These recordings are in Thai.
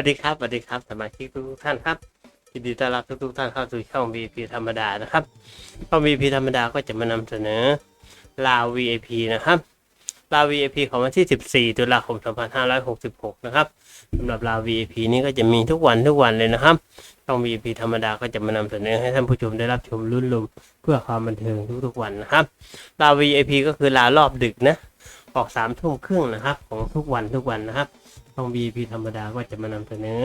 วัสดีครับสวัสดีครับสมาชิกทุกท่านครับยินดีต้อนรับทุกๆท่านเข้าสู่ช่อง VP ธรรมดานะครับช่อง VP ธรรมดาก็จะมานำเสนอลาว VIP นะครับลาว VIP ของวันที่ 14 ตุลาคม 2566 นะครับสำหรับลาว VIP นี้ก็จะมีทุกวันทุกวันเลยนะครับช่อง VIP ธรรมดาก็จะมานำเสนอให้ท่านผู้ชมได้รับชมรุ่นลมเพื่อความบันเทิงทุกๆวันนะครับลาว VIP ก็คือลารอบดึกนะ ออกสามทุ่มครึ่งนะครับ ของทุกวันทุกวันนะครับ ช่อง VIP ธรรมดาก็จะมานำเสนอ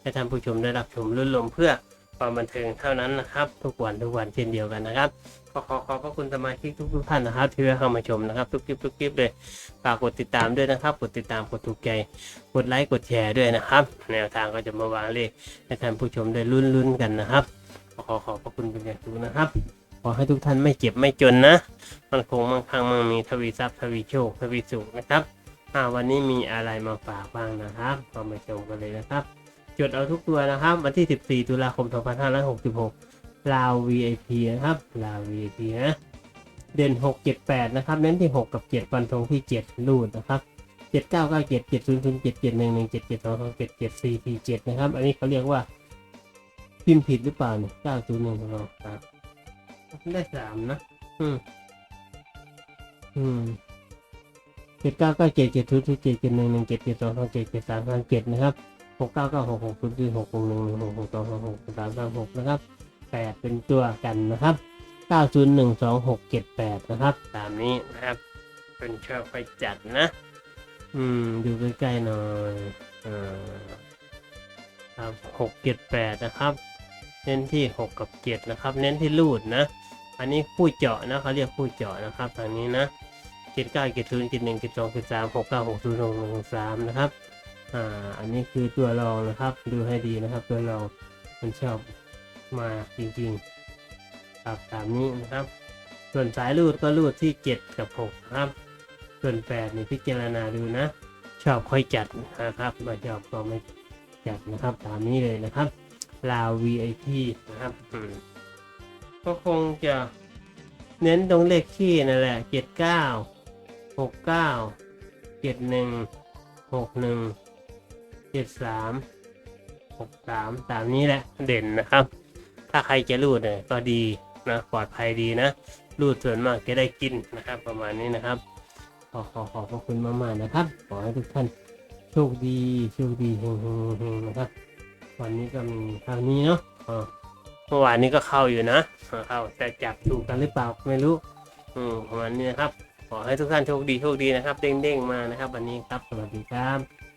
ให้ท่านผู้ชมได้รับชมรื่นรมเพื่อความบันเทิงเท่านั้นนะครับ ทุกวันทุกวันเช่นเดียวกันนะครับก็ขอขอบพระคุณสมาชิกทุกๆท่านนะครับ ที่เข้ามาชมนะครับ ทุกคลิปทุกคลิปเลยฝากกดติดตามด้วยนะครับ กดติดตามกดถูกใจกดไลค์กดแชร์ด้วยนะครับ แนวทางก็จะมาวางเลขให้ท่านผู้ชมได้ลุ้นๆกันนะครับขอขอบพระคุณเป็นอย่างสูงนะครับ ขอให้ทุกท่านไม่เจ็บไม่จนนะ มันคงมั่งคั่งมั่งมีทวีทรัพย์ทวีโชคทวีสุขนะครับ อ่าวันนี้มีอะไรมาฝากบ้างนะครับเรามาชมกันเลยนะครับ จดเอาทุกตัวนะครับ วันที่ 14 ตุลาคม 2566 ลาว VIP นะครับ ลาว VIP นะเด่น 6 7 8 นะครับ เน้นที่ 6 กับ7ฟันธงที่ 7 รูดนะครับ7 9 9 7 7 0 0 7 7 1 1 7 7 2 2 7 7 4 4 7นะครับ อันนี้เขาเรียกว่า พิมพ์ผิดหรือเปล่าเนี่ย9 0 1 2 3ได้ 3 นะ อืม อืม เจ็ดเก้าเก้าเจ็ดเจ็ดศูนย์ศูนย์เจ็ดเจ็ดหนึ่งหนึ่งเจ็ดเจ็ดสองสองเจ็ดเจ็ดสามสามเจ็ดนะครับหกเก้าเก้าหกหกศูนย์สี่หกหกหนึ่งหนึ่งหกหกสองสองหกสามสามหกนะครับแปดเป็นตัวกันนะครับเก้าศูนย์หนึ่งสองหกเจ็ดแปดนะครับ ตามนี้นะครับเป็นชอบไปจัดนะ อืมดูใกล้ๆหน่อยเอ่าครับหกเจ็ดแปดนะครับ เน้นที่หกกับเจ็ดนะครับ เน้นที่รูดนะ อันนี้คู่เจาะนะเขาเรียกคู่เจาะนะครับทางนี้นะ จ็ดเก้าเจ็ดศูนย์เจ็ดหนึ่งเจ็ดสองเจ็ดสามหกเก้าหกศูนย์หกหนึ่งสามนะครับอ่าอันนี้คือตัวรองนะครับ ดูให้ดีนะครับ ตัวรองมันชอบมาจริงๆครับตามนี้นะครับ ส่วนสายรูดก็รูดที่เจ็ดกับหกนะครับ ส่วนแปดนี่พิจารณาดูนะ ชอบค่อยจัดนะครับไม่ชอบก็ไม่จัดนะครับ ตามนี้เลยนะครับลาว VIP นะครับก็คงจะเน้นตรงเลขที่นั่นแหละเจ็ดเก้า หกเก้าเจ็ดหนึ่งหกหนึ่งเจ็ดสามหกสามตามนี้แหละเด่นนะครับ ถ้าใครจะรูดเนี่ยก็ดีนะปลอดภัยดีนะรูดส่วนมากจะได้กินนะครับ ประมาณนี้นะครับ ขอขอขอบพระคุณมากๆนะครับ ขอให้ทุกท่านโชคดีโชคดีเฮงเฮงเฮงนะครับ วันนี้ก็มีเท่านี้เนาะเมื่อวานนี้ก็เข้าอยู่นะเข้าแต่จับถูกกันหรือเปล่าไม่รู้ อืมประมาณนี้นะครับ ขอให้ทุกท่านโชคดีโชคดีนะครับ เด้งๆมานะครับ วันนี้ครับ สวัสดีครับ